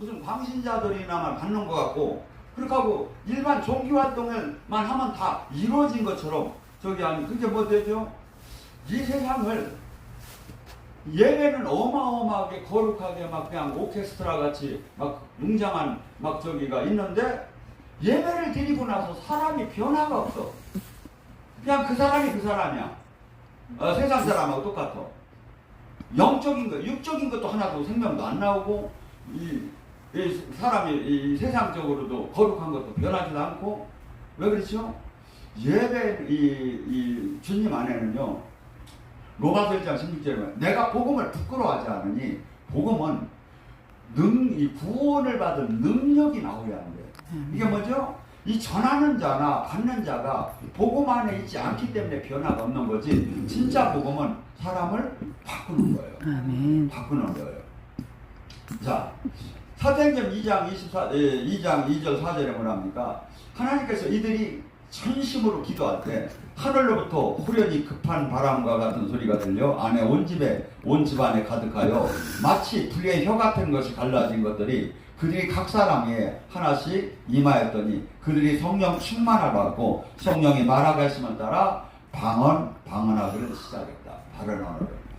무슨 광신자들이나만 받는 것 같고 그렇게 하고 일반 종교 활동을만 하면 다 이루어진 것처럼 저기 아니 그게 뭐 되죠? 이 세상을 예배는 어마어마하게 거룩하게 막 그냥 오케스트라 같이 막 웅장한 막 저기가 있는데 예배를 드리고 나서 사람이 변화가 없어. 그냥 그 사람이 그 사람이야. 어, 세상 사람하고 똑같아. 영적인 것, 육적인 것도 하나도 생명도 안 나오고 이, 이 사람이 이 세상적으로도 거룩한 것도 변하지도 않고 왜 그렇죠? 예배 이, 이 주님 안에는요 로마서 1장 16절에 보면 내가 복음을 부끄러워하지 않으니 복음은 능, 이 구원을 받은 능력이 나오야 한대. 이게 뭐죠? 이 전하는 자나 받는 자가 복음 안에 있지 않기 때문에 변화가 없는 거지. 진짜 복음은 사람을 바꾸는 거예요. 아멘. 바꾸는 거예요. 자, 사도행전 2장 24, 에, 2장 2절 4절에 뭐랍니까? 하나님께서 이들이 전심으로 기도할 때 하늘로부터 후련히 급한 바람과 같은 소리가 들려 안에 온 집에 온 집안에 가득하여 마치 불의 혀 같은 것이 갈라진 것들이 그들이 각 사람에 하나씩 임하였더니 그들이 성령 충만을 받고 성령이 말하게 하심을 따라 방언 방언하기를 시작했다. 바른 언어를.